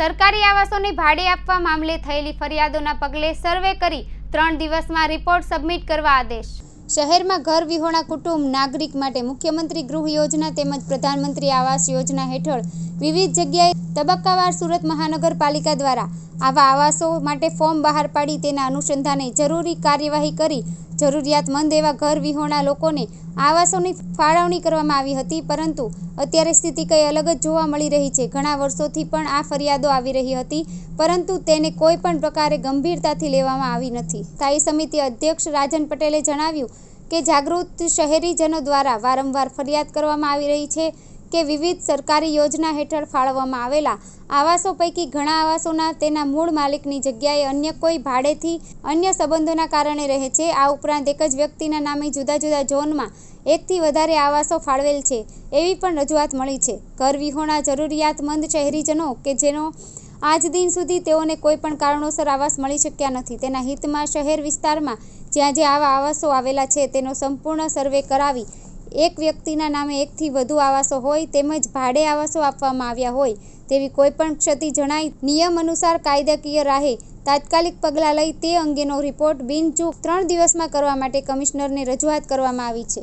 સરકારી આવાસોને ભાડે આપવા મામલે થયેલી ફરિયાદોના પગલે સર્વે કરી ત્રણ દિવસમાં રિપોર્ટ સબમિટ કરવા આદેશ. શહેરમાં ઘર વિહોણા કુટુંબ નાગરિક માટે મુખ્યમંત્રી ગૃહ યોજના તેમજ પ્રધાનમંત્રી આવાસ યોજના હેઠળ વિવિધ જગ્યાએ તબક્કાવાર સુરત મહાનગરપાલિકા દ્વારા આવા આવાસો માટે ફોર્મ બહાર પાડી તેના અનુસંધાને જરૂરી કાર્યવાહી કરી જરૂરિયાતમંદ એવા ઘર વિહોણા લોકોને આવાસોની ફાળવણી કરવામાં આવી હતી, પરંતુ અત્યારે સ્થિતિ કંઈ અલગ જ જોવા મળી રહી છે. ઘણા વર્ષોથી પણ આ ફરિયાદો આવી રહી હતી, પરંતુ તેને કોઈ પણ પ્રકારે ગંભીરતાથી લેવામાં આવી નથી. સ્થાયી સમિતિ અધ્યક્ષ રાજન પટેલે જણાવ્યું કે, જાગૃત શહેરીજનો દ્વારા વારંવાર ફરિયાદ કરવામાં આવી રહી છે કે વિવિધ સરકારી યોજના હેઠળ ફાળવવામાં આવેલા આવાસો પૈકી ઘણા આવાસોના તેના મૂળ માલિકની જગ્યાએ અન્ય કોઈ ભાડેથી અન્ય સંબંધોના કારણે રહે છે. આ ઉપરાંત એક જ વ્યક્તિના નામે જુદા જુદા ઝોનમાં એકથી વધારે આવાસો ફાળવેલ છે એવી પણ રજૂઆત મળી છે. ઘર વિહોણા જરૂરિયાતમંદ શહેરીજનો કે જેનો આજ દિન સુધી તેઓને કોઈ પણ કારણોસર આવાસ મળી શક્યા નથી. તેના હિતમાં શહેર વિસ્તારમાં જ્યાં જ્યાં આવા આવાસો આવેલા છે તેનો સંપૂર્ણ સર્વે કરાવી એક વ્યક્તિના નામે એકથી વધુ આવાસો હોય તેમજ ભાડે આવાસો આપવામાં આવ્યા હોય તેવી કોઈપણ ક્ષતિ જણાય, નિયમ અનુસાર કાયદાકીય રાહે તાત્કાલિક પગલાં લઈ તે અંગેનો રિપોર્ટ બિનચૂક ત્રણ દિવસમાં કરવા માટે કમિશનરને રજૂઆત કરવામાં આવી છે.